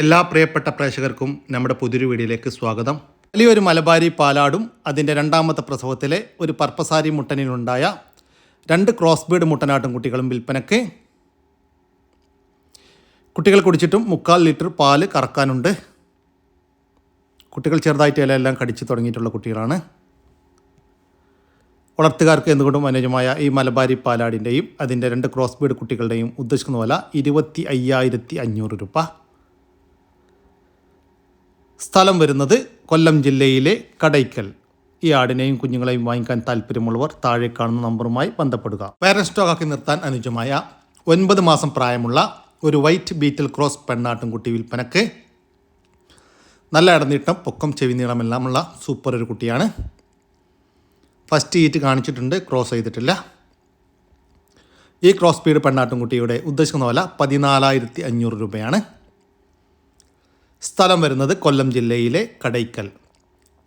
എല്ലാ പ്രിയപ്പെട്ട പ്രേക്ഷകർക്കും നമ്മുടെ പുതിയൊരു വീഡിയോയിലേക്ക് സ്വാഗതം. വലിയൊരു മലബാരി പാലാടും അതിന്റെ രണ്ടാമത്തെ പ്രസവത്തിലെ ഒരു പർപ്പസാരി മുട്ടനിലുണ്ടായ രണ്ട് ക്രോസ് ബീഡ് മുട്ടനാട്ടും കുട്ടികളും വിൽപ്പനയ്ക്ക്. കുട്ടികൾ കുടിച്ചിട്ടും മുക്കാൽ ലിറ്റർ പാൽ കറക്കാനുണ്ട്. കുട്ടികൾ ചെറുതായിട്ട് ഇലയെല്ലാം കടിച്ചു തുടങ്ങിയിട്ടുള്ള കുട്ടികളാണ്. വളർത്തുകാർക്ക് എന്തുകൊണ്ടും അനുയോജ്യമായ ഈ മലബാരി പാലാടിന്റെയും അതിന്റെ രണ്ട് ക്രോസ് ബീഡ് കുട്ടികളുടെയും ഉദ്ദേശിക്കുന്ന വില ഇരുപത്തി അയ്യായിരത്തി അഞ്ഞൂറ് രൂപ. സ്ഥലം വരുന്നത് കൊല്ലം ജില്ലയിലെ കടയ്ക്കൽ. ഈ ആടിനെയും കുഞ്ഞുങ്ങളെയും വാങ്ങിക്കാൻ താല്പര്യമുള്ളവർ താഴെ കാണുന്ന നമ്പറുമായി ബന്ധപ്പെടുക. പേരന്റ് സ്റ്റോക്കാക്കി നിർത്താൻ അനുജമായ ഒൻപത് മാസം പ്രായമുള്ള ഒരു വൈറ്റ് ബീറ്റിൽ ക്രോസ് പെണ്ണാട്ടുംകുട്ടി വിൽപ്പനക്ക് നല്ല ഇടനീട്ടം പൊക്കം ചെവി നീളമെല്ലാമുള്ള സൂപ്പർ ഒരു കുട്ടിയാണ്. ഫസ്റ്റ് ഈറ്റ് കാണിച്ചിട്ടുണ്ട് ക്രോസ് ചെയ്തിട്ടില്ല. ഈ ക്രോസ് സ്പീഡ് പെണ്ണാട്ടുംകുട്ടിയുടെ ഉദ്ദേശിക്കുന്ന വില പതിനാലായിരത്തി അഞ്ഞൂറ് രൂപയാണ്. സ്ഥലം വരുന്നത് കൊല്ലം ജില്ലയിലെ കടയ്ക്കൽ.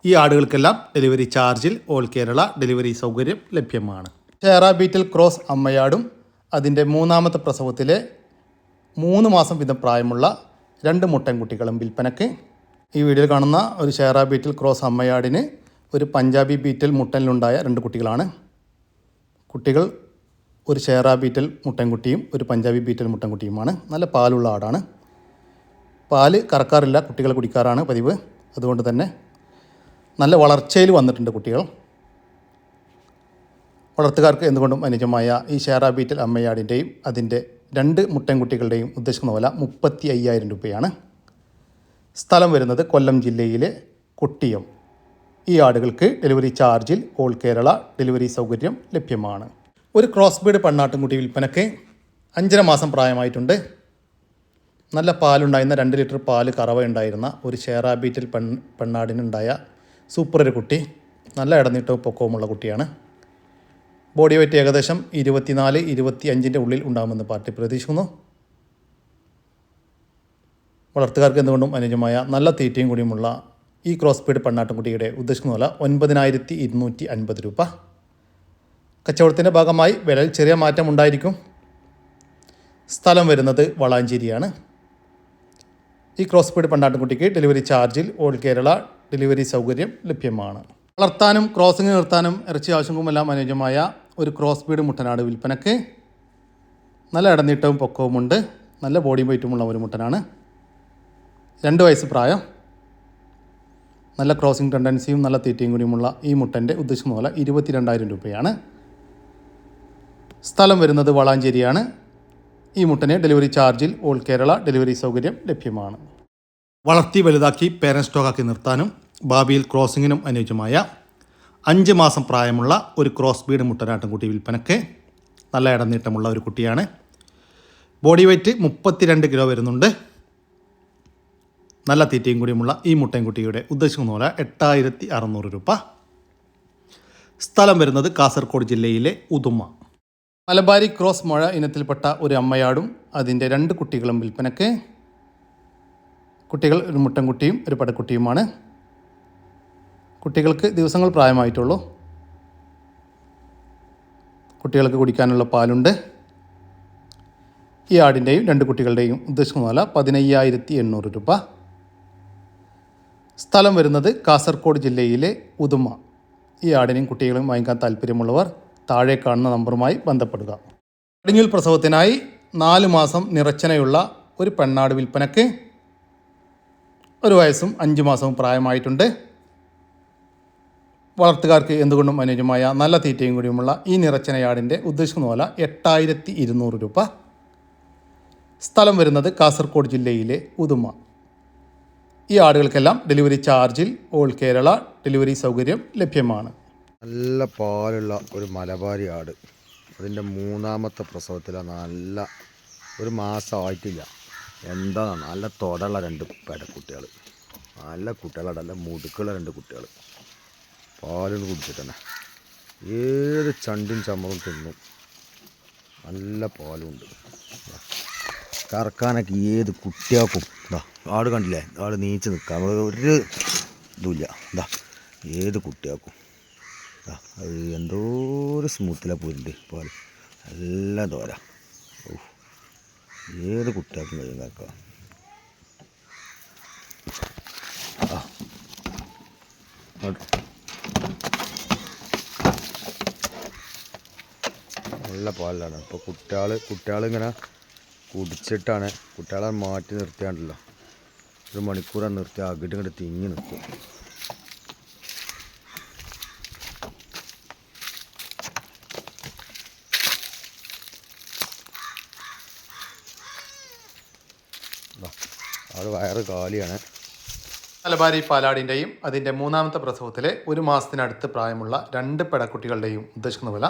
ഈ ആടുകൾക്കെല്ലാം ഡെലിവറി ചാർജിൽ ഓൾ കേരള ഡെലിവറി സൗകര്യം ലഭ്യമാണ്. ചേറാബീറ്റിൽ ക്രോസ് അമ്മയാടും അതിന്റെ മൂന്നാമത്തെ പ്രസവത്തിലെ മൂന്ന് മാസം വീതം പ്രായമുള്ള രണ്ട് മുട്ടൻകുട്ടികളും വിൽപ്പനയ്ക്ക്. ഈ വീഡിയോയിൽ കാണുന്ന ഒരു ഷേറ ബീറ്റിൽ ക്രോസ് അമ്മയാടിന് ഒരു പഞ്ചാബി ബീറ്റിൽ മുട്ടനിലുണ്ടായ രണ്ട് കുട്ടികളാണ്. കുട്ടികൾ ഒരു ഷേറ ബീറ്റൽ മുട്ടൻകുട്ടിയും ഒരു പഞ്ചാബി ബീറ്റൽ മുട്ടൻകുട്ടിയുമാണ്. നല്ല പാലുള്ള ആടാണ്. പാൽ കറക്കാറില്ല കുട്ടികൾ കുടിക്കാറാണ് പതിവ്. അതുകൊണ്ട് തന്നെ നല്ല വളർച്ചയിൽ വന്നിട്ടുണ്ട് കുട്ടികൾ. വളർത്തുകാർക്ക് എന്തുകൊണ്ടും അനുജമായ ഈ ഷേറാബീറ്റൽ അമ്മയാടിന്റെയും അതിന്റെ രണ്ട് മുട്ടൻകുട്ടികളുടെയും ഉദ്ദേശിക്കുന്ന വില മുപ്പത്തി അയ്യായിരം രൂപയാണ്. സ്ഥലം വരുന്നത് കൊല്ലം ജില്ലയിലെ കൊട്ടിയം. ഈ ആടുകൾക്ക് ഡെലിവറി ചാർജിൽ ഓൾ കേരള ഡെലിവറി സൗകര്യം ലഭ്യമാണ്. ഒരു ക്രോസ് ബീഡ് പെണ്ണാട്ടുംകുട്ടി വിൽപ്പനയ്ക്ക് അഞ്ചര മാസം പ്രായമായിട്ടുണ്ട്. നല്ല പാലുണ്ടായിരുന്ന രണ്ട് ലിറ്റർ പാൽ കറവ ഉണ്ടായിരുന്ന ഒരു ഷെയറാബീറ്റിൽ ബീറ്റിൽ പെൺ പെണ്ണാടിനുണ്ടായ സൂപ്പർ ഒരു കുട്ടി നല്ല ഇടനീട്ടവും പൊക്കവുമുള്ള കുട്ടിയാണ്. ബോഡി വെയിറ്റ് ഏകദേശം ഇരുപത്തിനാല് ഇരുപത്തി അഞ്ചിന്റെ ഉള്ളിൽ ഉണ്ടാകുമെന്ന് പാർട്ടി പ്രതീക്ഷിക്കുന്നു. വളർത്തുകാർക്ക് എന്തുകൊണ്ടും അനുയോജ്യമായ നല്ല തീറ്റയും കൂടിയുമുള്ള ഈ ക്രോസ് പീഡ് പെണ്ണാട്ടുംകുട്ടിയുടെ ഉദ്ദേശിക്കുന്ന വില ഒൻപതിനായിരത്തി ഇരുന്നൂറ്റി അൻപത് രൂപ. കച്ചവടത്തിന്റെ ഭാഗമായി വിലയിൽ ചെറിയ മാറ്റം ഉണ്ടായിരിക്കും സ്ഥലം വരുന്നത് വളാഞ്ചേരിയാണ്. ഈ ക്രോസ് പീഡ് പണ്ടാട്ടുംകുട്ടിക്ക് ഡെലിവറി ചാർജിൽ ഓൾ കേരള ഡെലിവറി സൗകര്യം ലഭ്യമാണ്. വളർത്താനും ക്രോസിംഗ് നിർത്താനും ഇറച്ചി ആവശ്യങ്ങളുമെല്ലാം അനുയോജ്യമായ ഒരു ക്രോസ് സ്പീഡ് മുട്ടനാട് വിൽപ്പനക്ക് നല്ല ഇടനീട്ടവും പൊക്കവുമുണ്ട്. നല്ല ബോഡി വെയിറ്റുമുള്ള ഒരു മുട്ടനാണ്. രണ്ട് വയസ്സ് പ്രായം. നല്ല ക്രോസിംഗ് ടെൻഡൻസിയും നല്ല തീറ്റയും കൂടിയുമുള്ള ഈ മുട്ടന്റെ ഉദ്ദേശിക്കുന്ന പോലെ ഇരുപത്തിരണ്ടായിരം രൂപയാണ്. സ്ഥലം വരുന്നത് വളാഞ്ചേരിയാണ്. ഈ മുട്ടന് ഡെലിവറി ചാർജിൽ ഓൾ കേരള ഡെലിവറി സൗകര്യം ലഭ്യമാണ്. വളർത്തി വലുതാക്കി പേരൻ സ്റ്റോക്കാക്കി നിർത്താനും ഭാവിയിൽ ക്രോസിങ്ങിനും അനുയോജ്യമായ അഞ്ച് മാസം പ്രായമുള്ള ഒരു ക്രോസ് ബീഡ് മുട്ടനാട്ടുംകുട്ടി വിൽപ്പനക്ക് നല്ല ഇടനീട്ടമുള്ള ഒരു കുട്ടിയാണ്. ബോഡി വെയ്റ്റ് മുപ്പത്തിരണ്ട് കിലോ വരുന്നുണ്ട്. നല്ല തീറ്റയും കൂടിയുമുള്ള ഈ മുട്ടൻകുട്ടിയുടെ ഉദ്ദേശിക്കുന്ന പോലെ എട്ടായിരത്തി അറുന്നൂറ് രൂപ. സ്ഥലം വരുന്നത് കാസർഗോഡ് ജില്ലയിലെ ഉദുമ. മലബാരി ക്രോസ് മഴ ഇനത്തിൽപ്പെട്ട ഒരു അമ്മയാടും അതിന്റെ രണ്ട് കുട്ടികളും വിൽപ്പനക്ക് കുട്ടികൾ ഒരു മുട്ടൻകുട്ടിയും ഒരു പടക്കുട്ടിയുമാണ്. കുട്ടികൾക്ക് ദിവസങ്ങൾ പ്രായമായിട്ടുള്ളൂ. കുട്ടികൾക്ക് കുടിക്കാനുള്ള പാലുണ്ട്. ഈ ആടിന്റെയും രണ്ട് കുട്ടികളുടെയും ഉദ്ദേശിക്കുന്ന വില പതിനയ്യായിരത്തി എണ്ണൂറ് രൂപ. സ്ഥലം വരുന്നത് കാസർഗോഡ് ജില്ലയിലെ ഉദുമ. ഈ ആടിനെയും കുട്ടികളെയും വാങ്ങിക്കാൻ താല്പര്യമുള്ളവർ താഴെ കാണുന്ന നമ്പറുമായി ബന്ധപ്പെടുക. കടിഞ്ഞൂൽ പ്രസവത്തിനായി നാല് മാസം നിറച്ചനയുള്ള ഒരു പെണ്ണാട് വിൽപ്പനക്ക് ഒരു വയസ്സും അഞ്ച് മാസവും പ്രായമായിട്ടുണ്ട്. വളർത്തുകാർക്ക് എന്തുകൊണ്ടും അനുയോജ്യമായ നല്ല തീറ്റയും കൂടിയുമുള്ള ഈ നിറച്ചനയാടിന്റെ ഉദ്ദേശിക്കുന്ന പോലെ എട്ടായിരത്തി ഇരുന്നൂറ് രൂപ. സ്ഥലം വരുന്നത് കാസർഗോഡ് ജില്ലയിലെ ഉദുമ. ഈ ആടുകൾക്കെല്ലാം ഡെലിവറി ചാർജിൽ ഓൾ കേരള ഡെലിവറി സൗകര്യം ലഭ്യമാണ്. നല്ല പാലുള്ള ഒരു മലബാരി ആട്. അതിന്റെ മൂന്നാമത്തെ പ്രസവത്തിലാണ് നല്ല ഒരു മാസമായിട്ടില്ല. എന്താണ് എന്താ നല്ല തൊടയുള്ള രണ്ട് പെടക്കുട്ടികൾ നല്ല കുട്ടികളാണ്. നല്ല മുടുക്കുള്ള രണ്ട് കുട്ടികൾ പാലും കുടിച്ചിട്ട് ഏത് ചണ്ടും ചമ്മറും തിന്നും. നല്ല പാലുണ്ട് കറക്കാനൊക്കെ ഏത് കുട്ടിയാക്കും എന്താ ആട് കണ്ടില്ലേ? ആട് നീച്ച് നിൽക്കാം ഒരു ഇതുമില്ല എന്താ ഏത് കുട്ടിയാക്കും അത് എന്തോ ഒരു സ്മൂത്തിലാണ് പോരുന്നുണ്ട് പോലെ. നല്ല ദോര ഓ ഏത് കുട്ടികൾക്കും കഴിയും കേൾക്കാം നല്ല പാലാണ്. ഇപ്പോൾ കുട്ടികൾ കുട്ടികളിങ്ങനെ കുടിച്ചിട്ടാണ് കുട്ടികളെ മാറ്റി നിർത്തിയാണ്ടല്ലോ. ഒരു മണിക്കൂറാണ് നിർത്തി അകിട്ട് ഇങ്ങോട്ട് തിങ്ങി നിൽക്കും ആൾ വയറ് കാലിയാണ്. മലബാരി പാലാടിന്റെയും അതിന്റെ മൂന്നാമത്തെ പ്രസവത്തിലെ ഒരു മാസത്തിനടുത്ത് പ്രായമുള്ള രണ്ട് പെടക്കുട്ടികളുടെയും ഉദ്ദേശിക്കുന്ന വില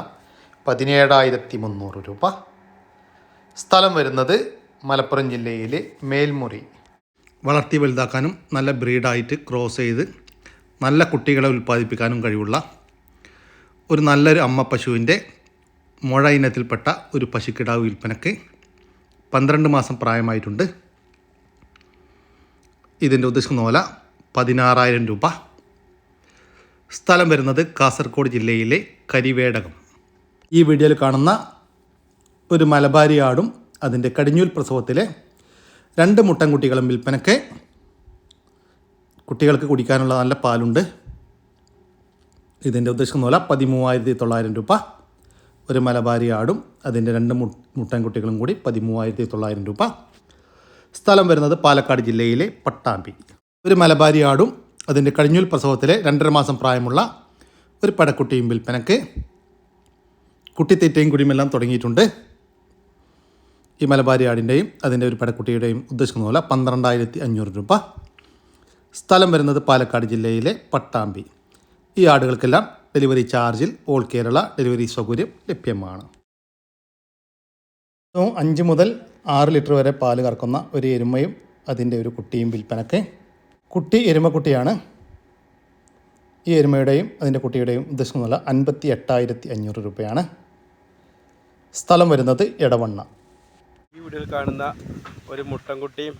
പതിനേഴായിരത്തി മുന്നൂറ് രൂപ. സ്ഥലം വരുന്നത് മലപ്പുറം ജില്ലയിലെ മേൽമുറി. വളർത്തി വലുതാക്കാനും നല്ല ബ്രീഡായിട്ട് ക്രോസ് ചെയ്ത് നല്ല കുട്ടികളെ ഉൽപ്പാദിപ്പിക്കാനും കഴിവുള്ള ഒരു നല്ലൊരു അമ്മ പശുവിന്റെ മുഴ ഇനത്തിൽപ്പെട്ട ഒരു പശുക്കിടാവ് വിൽപ്പനയ്ക്ക് പന്ത്രണ്ട് മാസം പ്രായമായിട്ടുണ്ട്. ഇതിന്റെ ഉദ്ദേശിക്കുന്ന വില പതിനാറായിരം രൂപ. സ്ഥലം വരുന്നത് കാസർഗോഡ് ജില്ലയിലെ കരിവേടകം. ഈ വീഡിയോയിൽ കാണുന്ന ഒരു മലബാരി ആടും അതിന്റെ കടിഞ്ഞൂൽ പ്രസവത്തിലെ രണ്ട് മുട്ടൻകുട്ടികളും വിൽപ്പനയ്ക്ക് കുട്ടികൾക്ക് കുടിക്കാനുള്ള നല്ല പാലുണ്ട്. ഇതിന്റെ ഉദ്ദേശിക്കുന്ന പോലെ പതിമൂവായിരത്തി തൊള്ളായിരം രൂപ. ഒരു മലബാരി ആടും അതിന്റെ രണ്ട് മുട്ടൻ മുട്ടൻകുട്ടികളും കൂടി പതിമൂവായിരത്തി തൊള്ളായിരം രൂപ. സ്ഥലം വരുന്നത് പാലക്കാട് ജില്ലയിലെ പട്ടാമ്പി. ഒരു മലബാരി ആടും അതിന്റെ കഴിഞ്ഞൂൽ പ്രസവത്തിലെ രണ്ടര മാസം പ്രായമുള്ള ഒരു പടക്കുട്ടിയും വിൽപ്പനക്ക് കുട്ടിത്തീറ്റയും കുടിയുമെല്ലാം തുടങ്ങിയിട്ടുണ്ട്. ഈ മലബാരി ആടിന്റെയും അതിന്റെ ഒരു പടക്കുട്ടിയുടെയും ഉദ്ദേശിക്കുന്ന പോലെ പന്ത്രണ്ടായിരത്തി അഞ്ഞൂറ് രൂപ. സ്ഥലം വരുന്നത് പാലക്കാട് ജില്ലയിലെ പട്ടാമ്പി. ഈ ആടുകൾക്കെല്ലാം ഡെലിവറി ചാർജിൽ ഓൾ കേരള ഡെലിവറി സൗകര്യം ലഭ്യമാണ്. അഞ്ച് മുതൽ ആറ് ലിറ്റർ വരെ പാൽ കറക്കുന്ന ഒരു എരുമയും അതിന്റെ ഒരു കുട്ടിയും വിൽപ്പനക്ക്. കുട്ടി എരുമക്കുട്ടിയാണ് ഈ എരുമയുടെയും അതിന്റെ കുട്ടിയുടെയും ഉദ്ദേശിക്കുന്ന അൻപത്തി എട്ടായിരത്തി അഞ്ഞൂറ് രൂപയാണ്. സ്ഥലം വരുന്നത് എടവണ്ണ. ഈ വീഡിയോയിൽ കാണുന്ന ഒരു മുട്ടൻകുട്ടിയും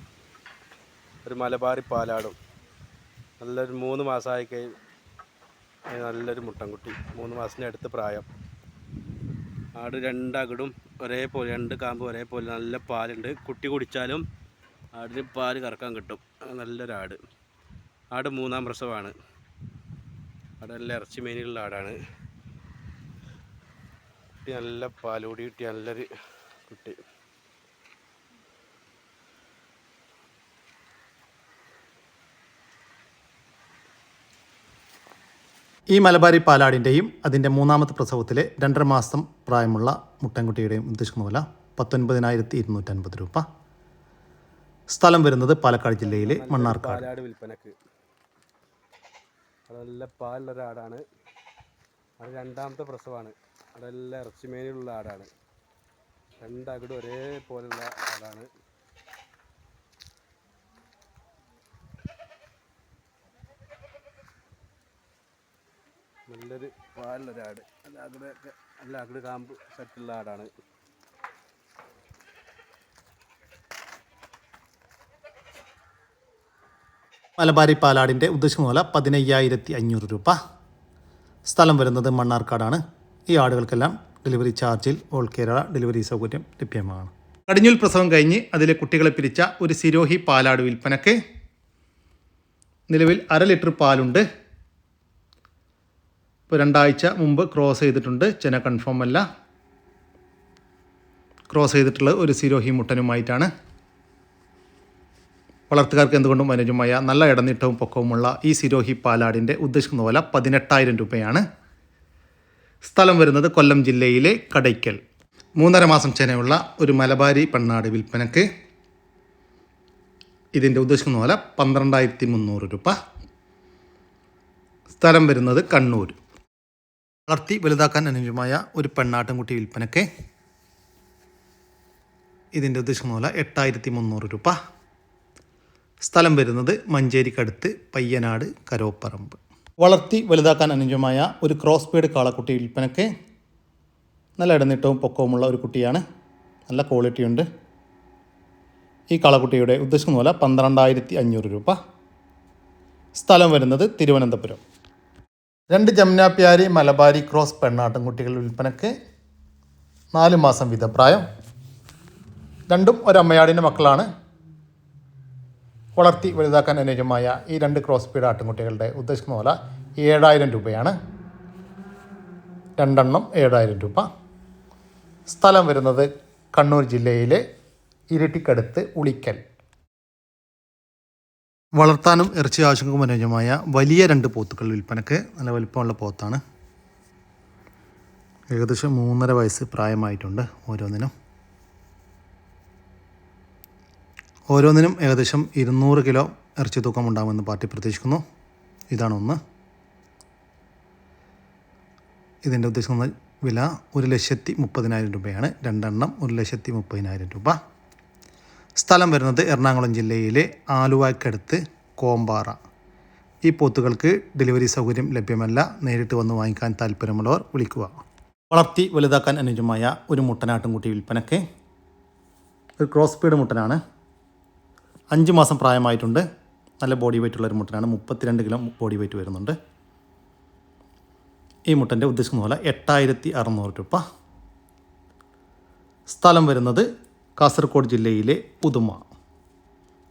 ഒരു മലബാറി പാലാടും. നല്ലൊരു മൂന്ന് മാസമായി കഴിഞ്ഞ് നല്ലൊരു മുട്ടൻകുട്ടി. മൂന്ന് മാസത്തിനടുത്ത് പ്രായം. ആട് രണ്ടകിടും ഒരേപോലെ രണ്ട് കാമ്പ് ഒരേപോലെ നല്ല പാലുണ്ട്. കുട്ടി കുടിച്ചാലും ആടിന് പാൽ കറക്കാൻ കിട്ടും. നല്ലൊരാട് ആട്. മൂന്നാം പ്രസവമാണ്. ആട് നല്ല ഇറച്ചി മേനിലുള്ള ആടാണ്. കുട്ടി നല്ല പാലുകൂടി കിട്ടിയ നല്ലൊരു കുട്ടി. ഈ മലബാരി പാലാടിന്റെയും അതിന്റെ മൂന്നാമത്തെ പ്രസവത്തിലെ രണ്ടര മാസം പ്രായമുള്ള മുട്ടൻകുട്ടിയുടെയും ഉദ്ദേശിക്കുന്ന വില പത്തൊൻപതിനായിരത്തി ഇരുന്നൂറ്റൻപത് രൂപ. സ്ഥലം വരുന്നത് പാലക്കാട് ജില്ലയിലെ മണ്ണാർക്കാട്. വിൽപ്പനക്ക്. നല്ല പാലുള്ള ആടാണ്. അത് രണ്ടാമത്തെ പ്രസവമാണ് അതെല്ലാം ഇറച്ചിമേനിയുള്ള ആടാണ്. രണ്ടകട് ഒരേപോലുള്ള ആടാണ്. നല്ലൊരു പാലുള്ളൊരു ആട് നല്ല അകിടൊക്കെ നല്ല അകിട് കാമ്പ് സെറ്റുള്ള ആടാണ്. മലബാരി പാലാടിന്റെ ഉദ്ദേശിക്കുന്ന പോലെ പതിനയ്യായിരത്തി അഞ്ഞൂറ് രൂപ. സ്ഥലം വരുന്നത് മണ്ണാർക്കാടാണ്. ഈ ആടുകൾക്കെല്ലാം ഡെലിവറി ചാർജിൽ ഓൾ കേരള ഡെലിവറി സൗകര്യം ലഭ്യമാണ്. കടിഞ്ഞൂൽ പ്രസവം കഴിഞ്ഞ് അതിലെ കുട്ടികളെ പിരിച്ച ഒരു സിരോഹി പാലാട് വിൽപ്പനക്ക് നിലവിൽ അര ലിറ്റർ പാലുണ്ട്. ഇപ്പോൾ രണ്ടാഴ്ച മുമ്പ് ക്രോസ് ചെയ്തിട്ടുണ്ട്. ചെന കൺഫേം അല്ല. ക്രോസ് ചെയ്തിട്ടുള്ള ഒരു സിരോഹി മുട്ടനുമായിട്ടാണ് വളർത്തുകാർക്ക് എന്തുകൊണ്ടും അനുയോജ്യമായ നല്ല ഇടനീട്ടവും പൊക്കവുമുള്ള ഈ സിരോഹി പാലാടിന്റെ ഉദ്ദേശിക്കുന്ന വില പതിനെട്ടായിരം രൂപയാണ്. സ്ഥലം വരുന്നത് കൊല്ലം ജില്ലയിലെ കടയ്ക്കൽ. മൂന്നര മാസം ചെനയുള്ള ഒരു മലബാരി പെണ്ണാട് വിൽപ്പനക്ക്. ഇതിന്റെ ഉദ്ദേശിക്കുന്ന വില പന്ത്രണ്ടായിരത്തി മുന്നൂറ് രൂപ. സ്ഥലം വരുന്നത് കണ്ണൂർ വളർത്തി വലുതാക്കാൻ അനുയോജ്യമായ ഒരു പെണ്ണാട്ടൻകുട്ടി വിൽപ്പനക്ക് ഇതിന്റെ ഉദ്ദേശിക്കുന്ന പോലെ എട്ടായിരത്തി മുന്നൂറ് രൂപ. സ്ഥലം വരുന്നത് മഞ്ചേരിക്കടുത്ത് പയ്യനാട് കരോപ്പറമ്പ്. വളർത്തി വലുതാക്കാൻ അനുയോജ്യമായ ഒരു ക്രോസ് ബീഡ് കാളക്കുട്ടി വിൽപ്പനയ്ക്ക് നല്ല ഇടനീട്ടവും പൊക്കവുമുള്ള ഒരു കുട്ടിയാണ്. നല്ല ക്വാളിറ്റിയുണ്ട് ഈ കാളക്കുട്ടിയുടെ ഉദ്ദേശിക്കുന്ന പോലെ പന്ത്രണ്ടായിരത്തി അഞ്ഞൂറ് രൂപ. സ്ഥലം വരുന്നത് തിരുവനന്തപുരം. രണ്ട് ജമുനാപ്യാരി മലബാരി ക്രോസ് പെണ്ണാട്ടും കുട്ടികൾ വിൽപ്പനയ്ക്ക് നാല് മാസം വിധപ്രായം രണ്ടും ഒരമ്മയാടിന്റെ മക്കളാണ്. വളർത്തി വലുതാക്കാൻ അനുയോജ്യമായ ഈ രണ്ട് ക്രോസ് പീഡ് ആട്ടിൻകുട്ടികളുടെ ഉദ്ദേശിക്കുന്ന പോലെ ഏഴായിരം രൂപയാണ്. രണ്ടെണ്ണം ഏഴായിരം രൂപ. സ്ഥലം വരുന്നത് കണ്ണൂർ ജില്ലയിലെ ഇരട്ടിക്കടുത്ത് ഉളിക്കൽ. വളർത്താനും ഇറച്ചി ആവശ്യങ്ങൾക്കും അനുയോജ്യമായ വലിയ രണ്ട് പോത്തുകൾ വിൽപ്പനക്ക് നല്ല വലിപ്പമുള്ള പോത്താണ്. ഏകദേശം മൂന്നര വയസ്സ് പ്രായമായിട്ടുണ്ട് ഓരോന്നിനും. ഓരോന്നിനും ഏകദേശം ഇരുന്നൂറ് കിലോ ഇറച്ചി തൂക്കം ഉണ്ടാകുമെന്ന് പാർട്ടി പ്രതീക്ഷിക്കുന്നു. ഇതാണ് ഒന്ന്. ഇതിന്റെ ഉദ്ദേശിക്കുന്ന വില ഒരു ലക്ഷത്തി മുപ്പതിനായിരം രൂപയാണ്. രണ്ടെണ്ണം ഒരു ലക്ഷത്തി മുപ്പതിനായിരം രൂപ. സ്ഥലം വരുന്നത് എറണാകുളം ജില്ലയിലെ ആലുവയ്ക്കടുത്ത് കോമ്പാറ. ഈ പോത്തുകൾക്ക് ഡെലിവറി സൗകര്യം ലഭ്യമല്ല. നേരിട്ട് വന്ന് വാങ്ങിക്കാൻ താല്പര്യമുള്ളവർ വിളിക്കുക. വളർത്തി വലുതാക്കാൻ അനുയോജ്യമായ ഒരു മുട്ടനാട്ടുംകുട്ടി വിൽപ്പനയ്ക്ക് ഒരു ക്രോസ് സ്പീഡ് മുട്ടനാണ്. അഞ്ച് മാസം പ്രായമായിട്ടുണ്ട്. നല്ല ബോഡി വെയിറ്റ് ഉള്ള ഒരു മുട്ടനാണ്. മുപ്പത്തിരണ്ട് കിലോ ബോഡി വെയിറ്റ് വരുന്നുണ്ട്. ഈ മുട്ടന്റെ ഉദ്ദേശിക്കുന്ന പോലെ എട്ടായിരത്തി അറുന്നൂറ് രൂപ. സ്ഥലം വരുന്നത് കാസർഗോഡ് ജില്ലയിലെ ഉദുമ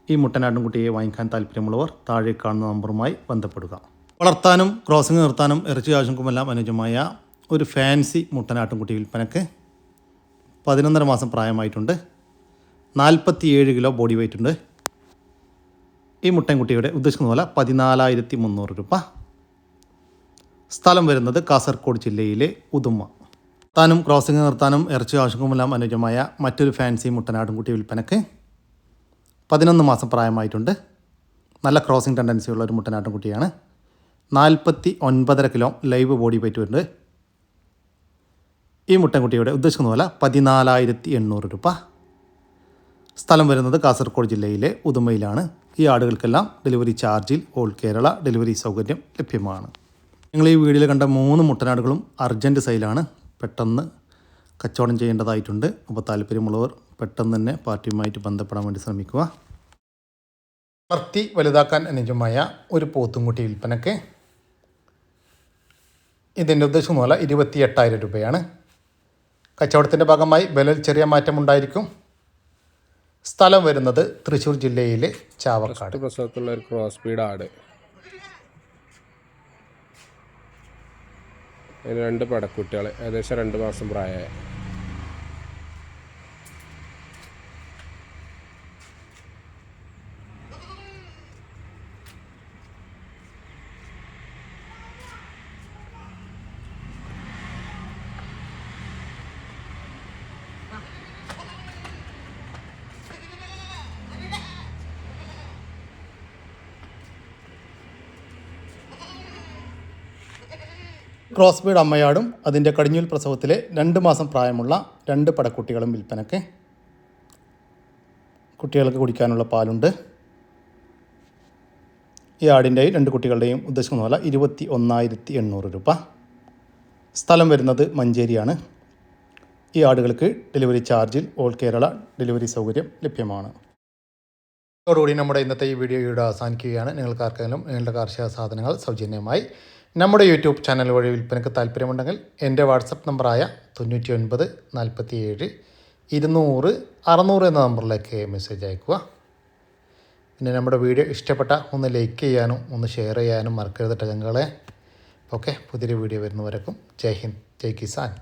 ഈ മുട്ടനാട്ടിൻകുട്ടിയെ വാങ്ങിക്കാൻ താല്പര്യമുള്ളവർ താഴെ കാണുന്ന നമ്പറുമായി ബന്ധപ്പെടുക. വളർത്താനും ക്രോസിംഗ് നിർത്താനും ഇറച്ചി ആവശ്യങ്ങൾക്കുമെല്ലാം അനുയോജ്യമായ ഒരു ഫാൻസി മുട്ടനാട്ടിൻകുട്ടി വിൽപ്പനക്ക് പതിനൊന്നര മാസം പ്രായമായിട്ടുണ്ട്. നാൽപ്പത്തിയേഴ് കിലോ ബോഡി വെയിറ്റ് ഉണ്ട്. ഈ മുട്ടൻകുട്ടിയുടെ ഉദ്ദേശിക്കുന്ന പോലെ പതിനാലായിരത്തി മുന്നൂറ് രൂപ. സ്ഥലം വരുന്നത് കാസർഗോഡ് ജില്ലയിലെ ഉദുമ താനും ക്രോസിംഗ് നിർത്താനും ഇറച്ചി ആവശ്യങ്ങളുമെല്ലാം അനുയോജ്യമായ മറ്റൊരു ഫാൻസി മുട്ടനാടുംകുട്ടി വിൽപ്പനയ്ക്ക് പതിനൊന്ന് മാസം പ്രായമായിട്ടുണ്ട്. നല്ല ക്രോസിംഗ് ടെൻഡൻസി ഉള്ള ഒരു മുട്ടനാട്ടുംകുട്ടിയാണ് നാൽപ്പത്തി ഒൻപതര കിലോ ലൈവ് ബോഡി വെയിറ്റ് വരുന്നുണ്ട്. ഈ മുട്ടൻകുട്ടിയുടെ ഉദ്ദേശിക്കുന്ന പോലെ പതിനാലായിരത്തി എണ്ണൂറ് രൂപ. സ്ഥലം വരുന്നത് കാസർഗോഡ് ജില്ലയിലെ ഉദുമയിലാണ്. ഈ ആടുകൾക്കെല്ലാം ഡെലിവറി ചാർജിൽ ഓൾ കേരള ഡെലിവറി സൗകര്യം ലഭ്യമാണ്. നിങ്ങൾ ഈ വീഡിയോയിൽ കണ്ട മൂന്ന് മുട്ടനാടുകളും അർജന്റ് സെയിലാണ് പെട്ടെന്ന് കച്ചവടം ചെയ്യേണ്ടതായിട്ടുണ്ട്. അപ്പോൾ താല്പര്യമുള്ളവർ പെട്ടെന്ന് തന്നെ പാർട്ടിയുമായിട്ട് ബന്ധപ്പെടാൻ വേണ്ടി ശ്രമിക്കുക. വളർത്തി വലുതാക്കാൻ അനുജമായ ഒരു പോത്തുംകുട്ടി വിൽപ്പനയ്ക്ക് ഇതിന്റെ ഉദ്ദേശം പോലെ ഇരുപത്തി എട്ടായിരം രൂപയാണ്. കച്ചവടത്തിന്റെ ഭാഗമായി വിലയിൽ ചെറിയ മാറ്റമുണ്ടായിരിക്കും സ്ഥലം വരുന്നത് തൃശ്ശൂർ ജില്ലയിലെ ചാവക്കാട്. പ്രസവത്തുള്ള ഒരു ക്രോസ് സ്പീഡ് ആട് രണ്ട് പടക്കുട്ടികൾ ഏകദേശം രണ്ട് മാസം പ്രായമായ. ക്രോസ് ബീഡ് അമ്മയാടും അതിന്റെ കടിഞ്ഞൂൽ പ്രസവത്തിലെ രണ്ട് മാസം പ്രായമുള്ള രണ്ട് പടക്കുട്ടികളും വിൽപ്പനയ്ക്ക് കുട്ടികൾക്ക് കുടിക്കാനുള്ള പാലുണ്ട്. ഈ ആടിന്റെയും രണ്ട് കുട്ടികളുടെയും ഉദ്ദേശിക്കുന്ന പോലെ ഇരുപത്തി ഒന്നായിരത്തി എണ്ണൂറ് രൂപ. സ്ഥലം വരുന്നത് മഞ്ചേരിയാണ്. ഈ ആടുകൾക്ക് ഡെലിവറി ചാർജിൽ ഓൾ കേരള ഡെലിവറി സൗകര്യം ലഭ്യമാണ്. അതോടുകൂടി നമ്മുടെ ഇന്നത്തെ ഈ വീഡിയോ ഇവിടെ അവസാനിക്കുകയാണ്. നിങ്ങൾക്ക് ആർക്കെങ്കിലും നിങ്ങളുടെ കാർഷിക സാധനങ്ങൾ സൗജന്യമായി നമ്മുടെ യൂട്യൂബ് ചാനൽ വഴി വിൽപ്പനയ്ക്ക് താല്പര്യമുണ്ടെങ്കിൽ എന്റെ വാട്സപ്പ് നമ്പറായ തൊണ്ണൂറ്റി ഒൻപത് നാൽപ്പത്തി ഏഴ് ഇരുന്നൂറ് അറുന്നൂറ് എന്ന നമ്പറിലേക്ക് മെസ്സേജ് അയക്കുക പിന്നെ നമ്മുടെ വീഡിയോ ഇഷ്ടപ്പെട്ട ഒന്ന് ലൈക്ക് ചെയ്യാനും ഒന്ന് ഷെയർ ചെയ്യാനും മറക്കരുത് ടകങ്ങളെ ഓക്കെ പുതിയൊരു വീഡിയോ വരുന്നവരക്കും. ജയ് ഹിന്ദ് ജയ് കിസാൻ.